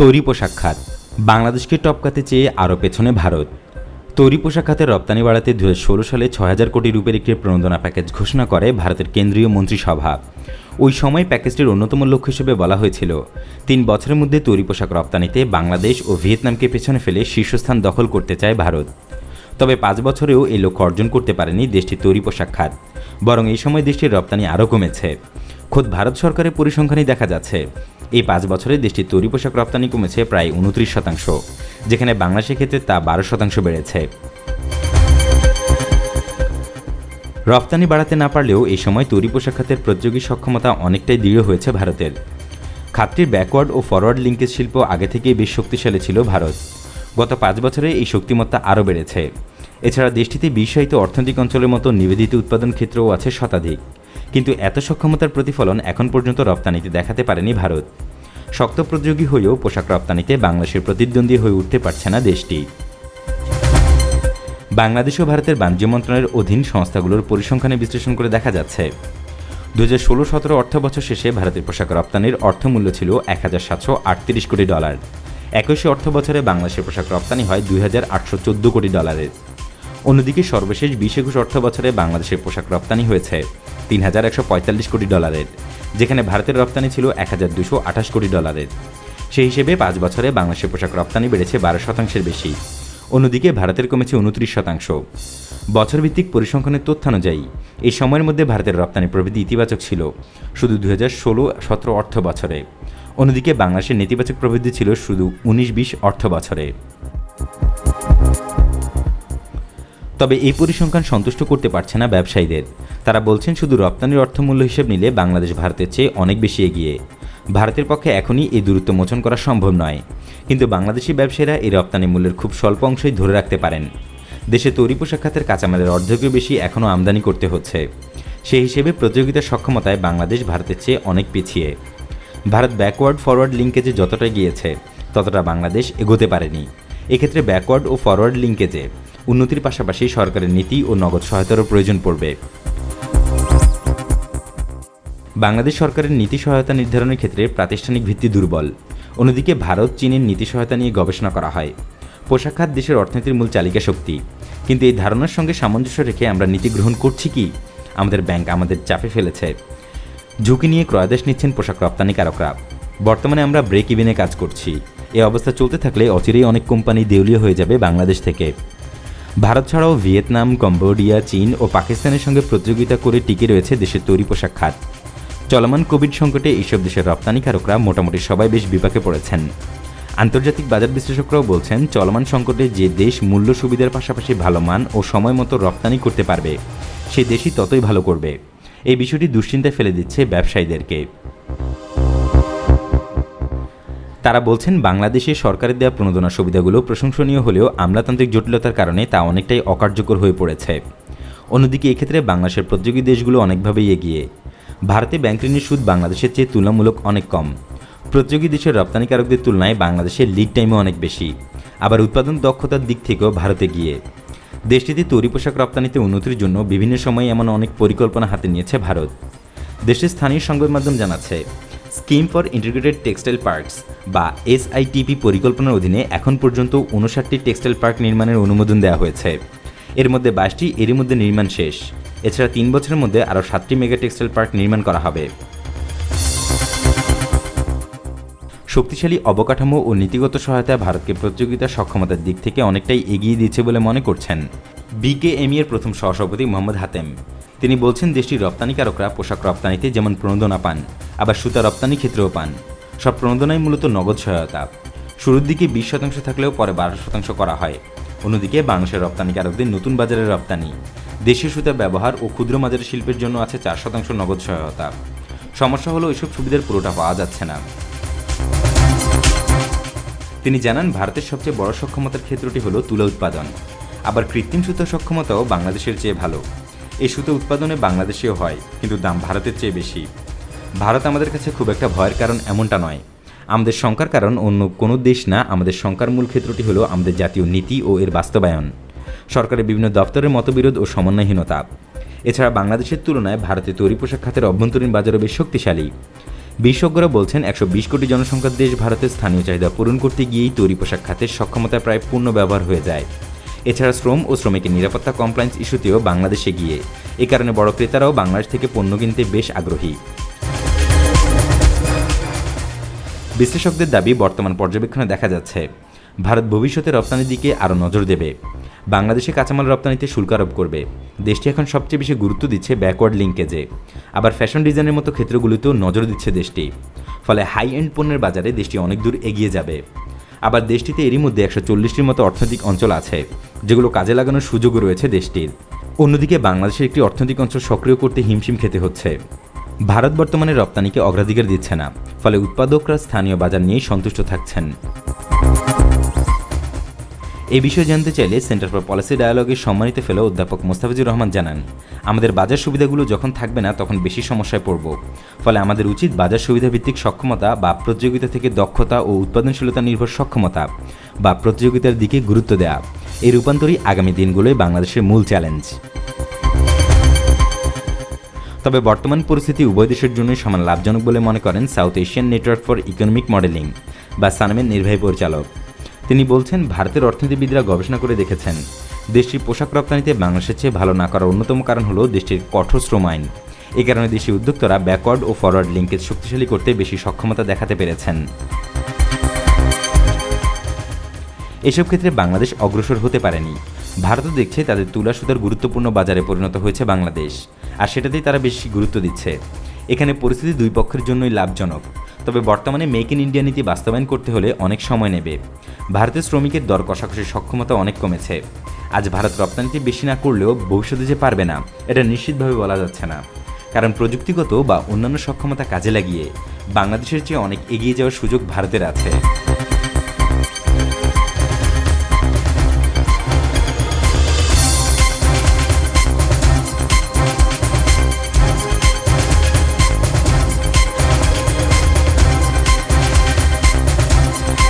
তৈরি পোশাক খাত। বাংলাদেশকে টপকাতে চেয়ে আরও পেছনে ভারত। তৈরি পোশাক খাতের রপ্তানি বাড়াতে দু হাজার ষোলো সালে ছয় হাজার কোটি রুপির একটি প্রণোদনা প্যাকেজ ঘোষণা করে ভারতের কেন্দ্রীয় মন্ত্রিসভা। ওই সময় প্যাকেজটির অন্যতম লক্ষ্য হিসেবে বলা হয়েছিল, তিন বছরের মধ্যে তৈরি পোশাক রপ্তানিতে বাংলাদেশ ও ভিয়েতনামকে পেছনে ফেলে শীর্ষস্থান দখল করতে চায় ভারত। তবে পাঁচ বছরেও এই লক্ষ্য অর্জন করতে পারেনি দেশটির তৈরি পোশাক খাত, বরং এই সময় দেশটির রপ্তানি আরও কমেছে। খোদ ভারত সরকারের পরিসংখ্যানই দেখা যাচ্ছে এই পাঁচ বছরে দেশটির তৈরি পোশাক রপ্তানি কমেছে প্রায় উনত্রিশ শতাংশ, যেখানে বাংলাদেশের ক্ষেত্রে তা বারো শতাংশ বেড়েছে। রপ্তানি বাড়াতে না পারলেও এই সময় তৈরি পোশাক খাতের প্রতিযোগী সক্ষমতা অনেকটাই দৃঢ় হয়েছে ভারতের। খাতটির ব্যাকওয়ার্ড ও ফরওয়ার্ড লিঙ্কেজ শিল্প আগে থেকেই বেশ শক্তিশালী ছিল ভারত। গত পাঁচ বছরে এই শক্তিমত্তা আরও বেড়েছে। এছাড়া দেশটিতে বিশ্বায়িত অর্থনৈতিক অঞ্চলের মতো নিবেদিত উৎপাদন ক্ষেত্রও আছে শতাধিক। কিন্তু এত সক্ষমতার প্রতিফলন এখন পর্যন্ত রপ্তানিতে দেখাতে পারেনি ভারত। শক্ত প্রতিযোগী হয়েও পোশাক রপ্তানিতে বাংলাদেশের প্রতিদ্বন্দ্বী হয়ে উঠতে পারছে না দেশটি। বাংলাদেশ ও ভারতের বাণিজ্য মন্ত্রণালয়ের অধীন সংস্থাগুলোর পরিসংখ্যানে বিশ্লেষণ করে দেখা যাচ্ছে। দু হাজার ষোলো সতেরো অর্থ বছর শেষে ভারতের পোশাক রপ্তানির অর্থমূল্য ছিল এক হাজার সাতশো আটত্রিশ কোটি ডলার। একুশে অর্থ বছরে বাংলাদেশের পোশাক রপ্তানি হয় দুই হাজার আটশো চোদ্দ কোটি ডলারের। অন্যদিকে সর্বশেষ বিশ একুশ অর্থ বছরে বাংলাদেশের পোশাক রপ্তানি হয়েছে তিন হাজার একশো পঁয়তাল্লিশ কোটি ডলারের, যেখানে ভারতের রপ্তানি ছিল এক হাজার দুশো আঠাশ কোটি ডলারের। সেই হিসেবে পাঁচ বছরে বাংলাদেশের পোশাক রপ্তানি বেড়েছে বারো শতাংশের বেশি। অন্যদিকে ভারতের কমেছে উনত্রিশ শতাংশ। বছরভিত্তিক পরিসংখ্যানের তথ্যানুযায়ী এই সময়ের মধ্যে ভারতের রপ্তানি প্রবৃদ্ধি ইতিবাচক ছিল, শুধু দু হাজার ষোলো সতেরো অর্থ বছরে অন্যদিকে বাংলাদেশের নেতিবাচক প্রবৃদ্ধি ছিল শুধু উনিশ বিশ অর্থ বছরে তবে এই পরিসংখ্যান সন্তুষ্ট করতে পারছে না ব্যবসায়ীদের। তারা বলছেন শুধু রপ্তানির অর্থমূল্য হিসেব নিলে বাংলাদেশ ভারতের চেয়ে অনেক বেশি এগিয়ে। ভারতের পক্ষে এখনই এই দূরত্ব মোচন করা সম্ভব নয়। কিন্তু বাংলাদেশি ব্যবসায়ীরা এই রপ্তানি মূল্যের খুব স্বল্প অংশই ধরে রাখতে পারেন। দেশে তৈরি পোশাক খাতের কাঁচামালের অর্ধেকের বেশি এখনও আমদানি করতে হচ্ছে। সেই হিসেবে প্রতিযোগিতার সক্ষমতায় বাংলাদেশ ভারতের চেয়ে অনেক পিছিয়ে। ভারত ব্যাকওয়ার্ড ফরওয়ার্ড লিঙ্কেজে যতটা গিয়েছে ততটা বাংলাদেশ এগোতে পারেনি। এক্ষেত্রে ব্যাকওয়ার্ড ও ফরওয়ার্ড লিঙ্কেজে উন্নতির পাশাপাশি সরকারের নীতি ও নগদ সহায়তারও প্রয়োজন পড়বে। বাংলাদেশ সরকারের নীতি সহায়তা নির্ধারণের ক্ষেত্রে প্রাতিষ্ঠানিক ভিত্তি দুর্বল। অন্যদিকে ভারত, চীনের নীতি সহায়তা নিয়ে গবেষণা করা হয়। পোশাক খাত দেশের অর্থনীতির মূল চালিকা শক্তি। কিন্তু এই ধারণার সঙ্গে সামঞ্জস্য রেখে আমরা নীতি গ্রহণ করছি কি? আমাদের ব্যাংক আমাদের চাপে ফেলেছে। ঝুঁকি নিয়ে ক্রয়াদেশ নিচ্ছেন পোশাক রপ্তানিকারকরা। বর্তমানে আমরা ব্রেক ইভেনে কাজ করছি। এই অবস্থা চলতে থাকলে অচিরেই অনেক কোম্পানি দেউলিয়া হয়ে যাবে বাংলাদেশ থেকে। ভারত ছাড়াও ভিয়েতনাম, কম্বোডিয়া, চীন ও পাকিস্তানের সঙ্গে প্রতিযোগিতা করে টিকে রয়েছে দেশের তৈরি পোশাক খাত। চলমান কোভিড সংকটে এইসব দেশের রপ্তানিকারকরা মোটামুটি সবাই বেশ বিপাকে পড়েছেন। আন্তর্জাতিক বাজার বিশ্লেষকরাও বলছেন, চলমান সংকটে যে দেশ মূল্য সুবিধার পাশাপাশি ভালো মান ও সময় মতো রপ্তানি করতে পারবে, সে দেশই ততই ভালো করবে। এই বিষয়টি দুশ্চিন্তায় ফেলে দিচ্ছে ব্যবসায়ীদেরকে। তারা বলছেন, বাংলাদেশে সরকারের দেওয়া প্রণোদনা সুবিধাগুলো প্রশংসনীয় হলেও আমলাতান্ত্রিক জটিলতার কারণে তা অনেকটাই অকার্যকর হয়ে পড়েছে। অন্যদিকে এক্ষেত্রে বাংলাদেশের প্রতিযোগী দেশগুলো অনেকভাবেই এগিয়ে। ভারতে ব্যাংক ঋণের সুদ বাংলাদেশের চেয়ে তুলনামূলক অনেক কম। প্রতিযোগী দেশের রপ্তানিকারকদের তুলনায় বাংলাদেশের লিড টাইমও অনেক বেশি। আবার উৎপাদন দক্ষতার দিক থেকেও ভারতে গিয়ে। দেশটিতে তৈরি পোশাক রপ্তানিতে উন্নতির জন্য বিভিন্ন সময়ে এমন অনেক পরিকল্পনা হাতে নিয়েছে ভারত। দেশের স্থানীয় সংবাদ মাধ্যম জানাচ্ছে scheme for integrated textile parks বা এসআইটিপি পরিকল্পনার অধীনে এখন পর্যন্ত উনষাটটি টেক্সটাইল পার্ক নির্মাণের অনুমোদন দেওয়া হয়েছে। এর মধ্যে বাইশটি এরই মধ্যে নির্মাণ শেষ। এছাড়া তিন বছরের মধ্যে আরও সাতটি মেগা টেক্সটাইল পার্ক নির্মাণ করা হবে। শক্তিশালী অবকাঠামো ও নীতিগত সহায়তা ভারতকে প্রতিযোগিতার সক্ষমতার দিক থেকে অনেকটাই এগিয়ে দিচ্ছে বলে মনে করছেন। বিকেএমই এর প্রথম সহসভাপতি মোহাম্মদ হাতেম। তিনি বলছেন, দেশটির রপ্তানিকারকরা পোশাক রপ্তানিতে যেমন প্রণোদনা পান, আবার সুতা রপ্তানি ক্ষেত্রেও পান। সব প্রণোদনাই মূলত নগদ সহায়তা। শুরুর দিকে বিশ শতাংশ থাকলেও পরে বারো শতাংশ করা হয়। অন্যদিকে বাংলাদেশের রপ্তানিকারকদের নতুন বাজারের রপ্তানি। দেশীয় সুতা ব্যবহার ও ক্ষুদ্র মাঝারি শিল্পের জন্য আছে চার শতাংশ নগদ সহায়তা। সমস্যা হলো, এসব সুবিধার পুরোটা পাওয়া যাচ্ছে না। তিনি জানান, ভারতের সবচেয়ে বড় সক্ষমতার ক্ষেত্রটি হলো তুলা উৎপাদন। আবার কৃত্রিম সুতা সক্ষমতাও বাংলাদেশের চেয়ে ভালো। এই সুতো উৎপাদনে বাংলাদেশেও হয়, কিন্তু দাম ভারতের চেয়ে বেশি। ভারত আমাদের কাছে খুব একটা ভয়ের কারণ এমনটা নয়। আমাদের শঙ্কার কারণ অন্য কোনো দেশ না, আমাদের শঙ্কার মূল ক্ষেত্রটি হলো আমাদের জাতীয় নীতি ও এর বাস্তবায়ন। সরকারের বিভিন্ন দপ্তরের মতবিরোধ ও সমন্বয়হীনতা। এছাড়া বাংলাদেশের তুলনায় ভারতে তৈরি পোশাক খাতের অভ্যন্তরীণ বাজারও বেশ শক্তিশালী। বিশেষজ্ঞরা বলছেন, একশো বিশ কোটি জনসংখ্যার দেশ ভারতের স্থানীয় চাহিদা পূরণ করতে গিয়েই তৈরি পোশাক খাতের সক্ষমতা প্রায় পূর্ণ ব্যবহার হয়ে যায়। এছাড়া শ্রম ও শ্রমিকের নিরাপত্তা কমপ্লায়েন্স ইস্যুতেও বাংলাদেশে গিয়ে এ কারণে বড় ক্রেতারাও বাংলাদেশ থেকে পণ্য কিনতে বেশ আগ্রহী। বিশ্লেষকদের দাবি, বর্তমান পর্যবেক্ষণে দেখা যাচ্ছে, ভারত ভবিষ্যতে রপ্তানির দিকে আরও নজর দেবে। বাংলাদেশে কাঁচামাল রপ্তানিতে শুল্ক আরোপ করবে। দেশটি এখন সবচেয়ে বেশি গুরুত্ব দিচ্ছে ব্যাকওয়ার্ড লিঙ্কেজে আবার ফ্যাশন ডিজাইনের মতো ক্ষেত্রগুলিতেও নজর দিচ্ছে দেশটি। ফলে হাই এন্ড পণ্যের বাজারে দেশটি অনেক দূর এগিয়ে যাবে। আবার দেশটিতে এরই মধ্যে একশো চল্লিশটির মতো অর্থনৈতিক অঞ্চল আছে, যেগুলো কাজে লাগানোর সুযোগও রয়েছে দেশটির। অন্যদিকে বাংলাদেশের একটি অর্থনৈতিক অঞ্চল সক্রিয় করতে হিমশিম খেতে হচ্ছে। ভারত বর্তমানে রপ্তানিকে অগ্রাধিকার দিচ্ছে না, ফলে উৎপাদকরা স্থানীয় বাজার নিয়েই সন্তুষ্ট থাকছেন। এই বিষয়ে জানতে চাইলে সেন্টার ফর পলিসি ডায়ালগের সম্মানিত ফেলো অধ্যাপক মোস্তাফিজুর রহমান জানান, আমাদের বাজার সুবিধাগুলো যখন থাকবে না, তখন বেশি সমস্যায় পড়ব। ফলে আমাদের উচিত বাজার সুবিধা ভিত্তিক সক্ষমতা বা প্রতিযোগিতা থেকে দক্ষতা ও উৎপাদনশীলতা নির্ভর সক্ষমতা বা প্রতিযোগিতার দিকে গুরুত্ব দেওয়া এই রূপান্তরই আগামী দিনগুলোয় বাংলাদেশের মূল চ্যালেঞ্জ তবে বর্তমান পরিস্থিতি উভয় দেশের জন্যই সমান লাভজনক বলে মনে করেন South Asian Network for Economic Modeling বা সানমের নির্বাহী পরিচালক। তিনি বলছেন, ভারতের অর্থনীতিবিদরা গবেষণা করে দেখেছেন, দেশটির পোশাক রপ্তানিতে বাংলাদেশের চেয়ে ভালো না করার অন্যতম কারণ হলো দেশটির কঠোর শ্রম আইন। এ কারণে দেশি উদ্যোক্তারা ব্যাকওয়ার্ড ও ফরওয়ার্ড লিঙ্কেজ শক্তিশালী করতে বেশি সক্ষমতা দেখাতে পেরেছেন। এসব ক্ষেত্রে বাংলাদেশ অগ্রসর হতে পারেনি। ভারতও দেখছে তাদের তুলা সুতার গুরুত্বপূর্ণ বাজারে পরিণত হয়েছে বাংলাদেশ, আর সেটাতেই তারা বেশি গুরুত্ব দিচ্ছে। এখানে পরিস্থিতি দুই পক্ষের জন্যই লাভজনক। তবে বর্তমানে মেক ইন ইন্ডিয়া নীতি বাস্তবায়ন করতে হলে অনেক সময় নেবে। ভারতের শ্রমিকের দর কষাকষির সক্ষমতা অনেক কমেছে। আজ ভারত রপ্তানিতে বেশি না করলেও ভবিষ্যতে যে পারবে না, এটা নিশ্চিতভাবে বলা যাচ্ছে না। কারণ প্রযুক্তিগত বা অন্যান্য সক্ষমতা কাজে লাগিয়ে বাংলাদেশের চেয়ে অনেক এগিয়ে যাওয়ার সুযোগ ভারতের আছে।